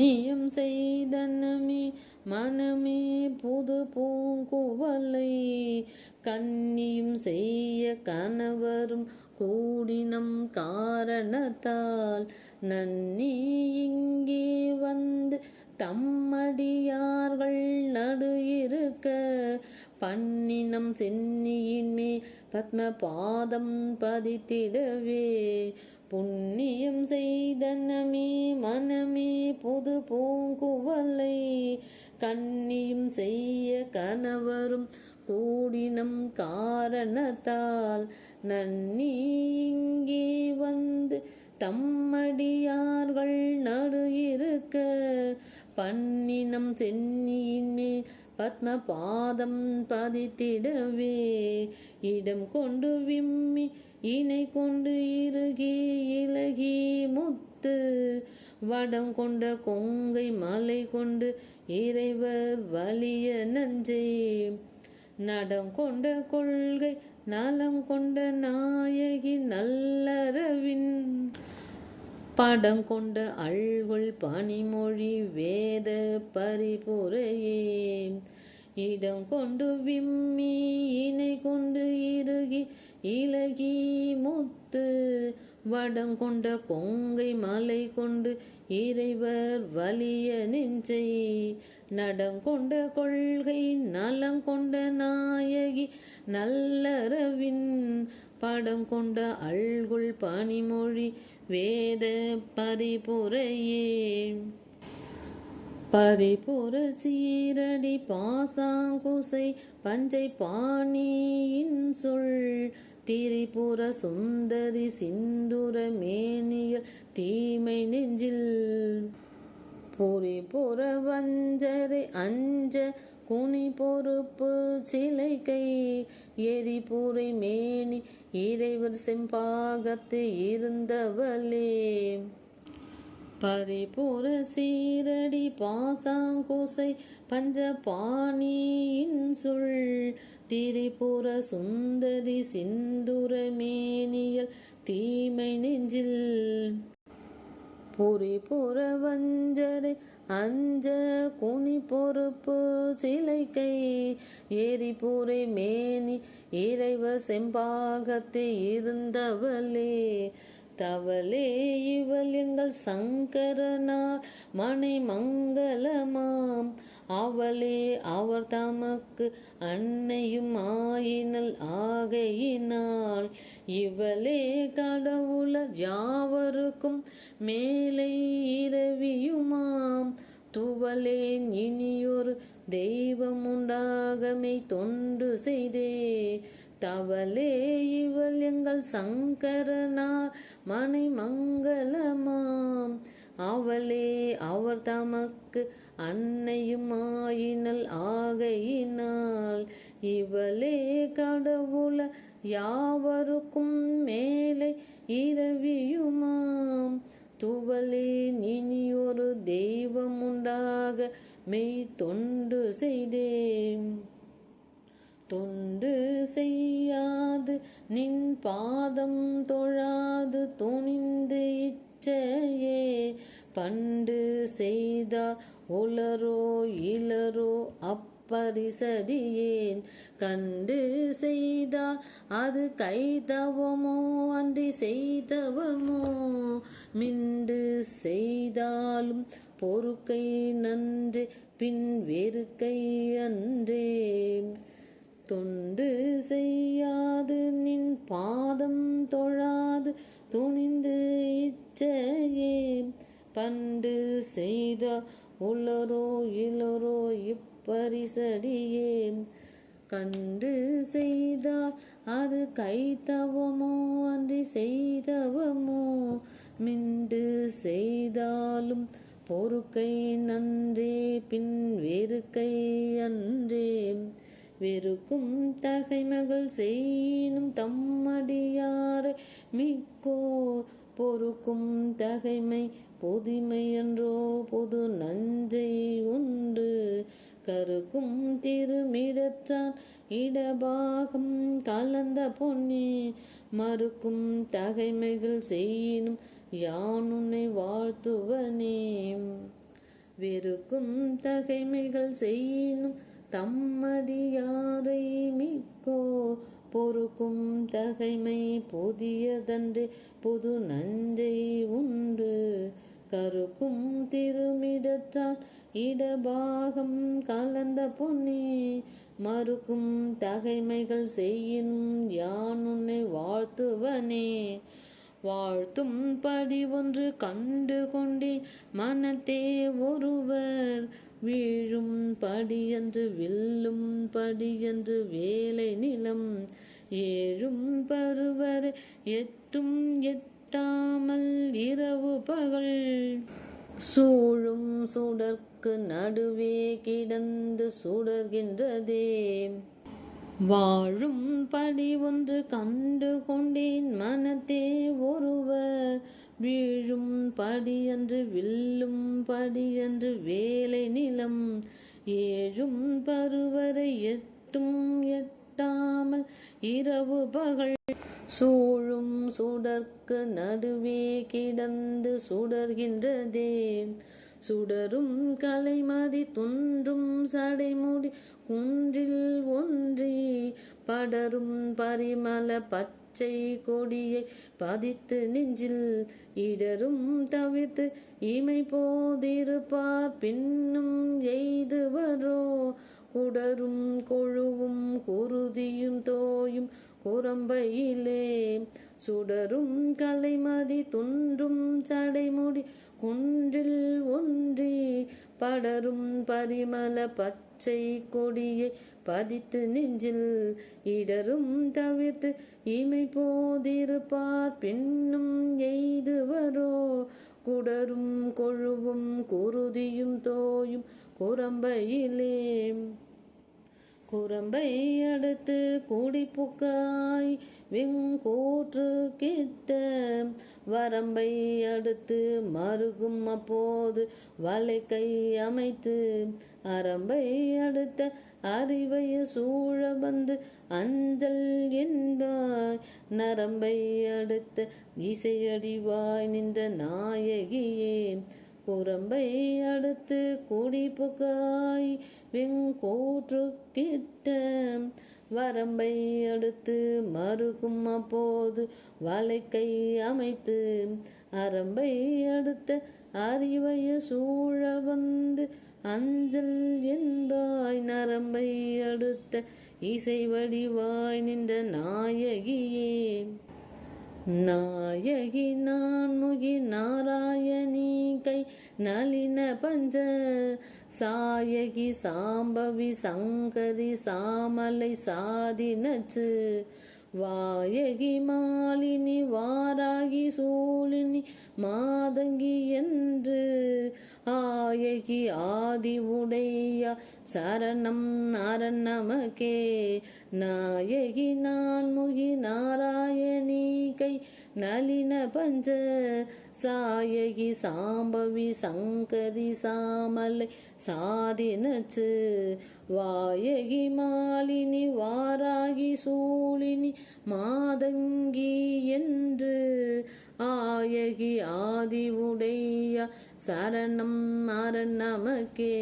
புண்ணியம் செய்தனமே மனமே புது பூங்குவலை கன்னியும் செய்ய கணவரும் கூடினம் காரணத்தால் நன்னி இங்கே வந்து தம்மடியார்கள் நடு இருக்க பண்ணினம் சென்னியின்மே பத்ம பாதம் பதித்திடவே. புண்ணியம் செய்தனமே மனமே புது பூங்குவலை. கண்ணியும் செய்ய கணவரும் கூடினம் காரணத்தால் நன்னி இங்கே வந்து தம்மடியார்கள் நடு இருக்க. பண்ணினம் சென்னியின் மேல் பத்ம பாதம் பதித்திடவே. இடம் கொண்டு விம்மி இணை கொண்டு இறுகி இலகி முத்து. வடம் கொண்ட கொங்கை மலை கொண்டு இறைவர் வலிய நஞ்சை. நடம் கொண்ட கொள்கை நலம் கொண்ட நாயகி நல்லறவின் படம் கொண்ட அழ்கொள் பனிமொழி வேத பரிபுரையே. இடம் கொண்டு விம்மி இணை கொண்டு இறுகி இலகி முத்து. வடம் கொண்ட கொங்கை மலை கொண்டு இறைவர் வலிய நெஞ்சை. நடம் கொண்ட கொள்கை நலம் கொண்ட நாயகி நல்லறவின் படம் கொண்ட அழ்குள் பனிமொழி வேத பரிபுரையே பரிபுர சீரடி பாசாங்குசை பஞ்சை பாணியின் சொல் திரிபுர சுந்தரி சிந்துர மேனியல் தீமை நெஞ்சில். புரிபுர வஞ்சரை அஞ்ச குனி பொறுப்பு சிலை கை மேனி இறைவர் செம்பாகத்து இருந்தவளே. பரிபூர சீரடி பாசாங்குசை பஞ்ச பாணியின் சொல் திரிபுர சுந்தரி சிந்துர மேனியல் தீமை நெஞ்சில். புரி புறவஞ்சரை அஞ்ச குனி பொறுப்பு சிலை கை எரிபுரை மேனி இறைவ செம்பாகத்து இருந்தவளே. தவளே இவள் எங்கள் சங்கரனார் மனை மங்களமாம். அவளே அவர் தமக்கு அன்னையும் ஆயினல் ஆகையினாள் இவளே கடவுள யாவருக்கும் மேலை இரவியுமாம். துவலேன் இனியொரு தெய்வம் உண்டாகமை தொண்டு செய்தே. தவலே இவள் எங்கள் சங்கரனார் மனை மங்களமாம். அவளே அவர் தமக்கு அன்னையுமாயினல் ஆகையினால் இவளே கடவுள யாவருக்கும் மேலே இரவியுமாம். துவலே இனியொரு தெய்வம் உண்டாக மெய் தொண்டு செய்தேன். தொண்டு செய் நின் பாதம் தொழாது துணிந்து இச்சையே. பண்டு செய்தார் உலரோ இளரோ அப்பரிசடியேன். கண்டு செய்தால் அது கைதவமோ அன்றி செய்தவமோ. மிண்டு செய்தாலும் பொறுக்கை நன்றே பின் வெறுக்கை அன்றே. தொண்டு செய்யாது பாதம் தொழாது துணிந்து இச்சையே. பண்டு செய்த உளரோ இளரோ இப்பரிசடியே. கண்டு செய்தால் அது கைத்தவமோ அன்றி செய்தவமோ. மிண்டு செய்தாலும் பொறுக்கை நன்றே பின் வெறுக்கை அன்றே. வெறுக்கும் தகைமகள் செய்யினும் தம்மடியாரை மிக்கோர் பொறுக்கும் தகைமை பொதுமை என்றோ பொது நஞ்சை உண்டு. கருக்கும் திருமிடற்றான் இடபாகம் கலந்த பொன்னே. மறுக்கும் தகைமைகள் செய்யினும் யான் உன்னை வாழ்த்துவனே. வெறுக்கும் தகைமைகள் செய்யினும் தம்மடியாரை மிக்கோ பொறுக்கும் தகைமை புதியதன்று புது நஞ்சை உண்டு. கருக்கும் திருமிடற்றான் இடபாகம் கலந்த பொன்னே. மறுக்கும் தகைமைகள் செய்யினும் யான் உன்னை வாழ்த்துவனே. வாழ்த்தும் படி ஒன்று கண்டு கொண்டே மனத்தே ஒருவர். வீழும் படியன்று வில்லும் படியன்று வேலை நிலம் ஏழும் பருவர் எட்டும் எட்டாமல் இரவு பகல். சூழும் சுடர்க்கு நடுவே கிடந்து சுடர்கின்றதே. வாழும் படி ஒன்று கண்டு கொண்டேன் மனத்தே ஒருவர். வீழும் படியன்று வில்லும் படியன்று வேலை நிலம். ஏழும் பருவரை எட்டும் எட்டாமல் இரவு பகல். சூழும் சுடற்கு நடுவே கிடந்து சுடர்கின்றதே. சுடரும் கலைமதி துன்றும் சடைமுடி குன்றில் ஒன்றி. படரும் பரிமள பச்சை கொடியை பதித்து நெஞ்சில் இடரும் தவிர்த்து இமை போதிருப்பார். பின்னும் எய்துவரோ குடரும் கொழுவும் குருதியும் தோயும் குரம்பையிலே. சுடரும் கலைமதி துன்றும் சடைமுடி குன்றில் ஒன்றி. படரும் பரிமள பச்சை கொடியை பதித்து நெஞ்சில் இடரும் தவிர்த்து இமை போதிருப்பார். பின்னும் எய்துவரோ? குடரும் கொழுவும் குருதியும் தோயும் குரம்பையிலே. குரம்பை அடுத்து கூடிப்புக்காய் விங்கூற்று கிட்ட வரம்பை அடுத்து மருகும் அப்போது கை அமைத்து அரம்பை அடுத்த அறிவைய சூழ வந்து அஞ்சல் என்பாய். நரம்பை அடுத்த இசையடிவாய் நின்ற நாயகியே. குரம்பை அடுத்து குடிப்புகாய் வெங்கோற்று கிட்ட வரம்பை அடுத்து மறுக்கும் அப்போது வளைக்கை அமைத்து அரம்பை அடுத்த அறிவைய சூழ வந்து அஞ்சல் என்பாய் நரம்பை அடுத்த இசை வடிவாய் நின்ற நாயகியே. நாயகி நான்முகி நாராயணி கை நளின பஞ்ச சாயகி சாம்பவி சங்கரி சாமலை சாதி நச்சு வாயகி மாலினி வாராகி சூழினி மாதங்கி என்று ஆயகி ஆதி உடையா சரணம் அரண் நமக்கே நாயகி நான்முகி நாராயணிகை நளின பஞ்ச சாயகி சாம்பவி சங்கரி சாமலை சாதினச்சு. வாயகி மாலினி வாராகி சூழினி மாதங்கி என்று ஆயகி ஆதி உடைய சரணம் அரண் நமக்கே.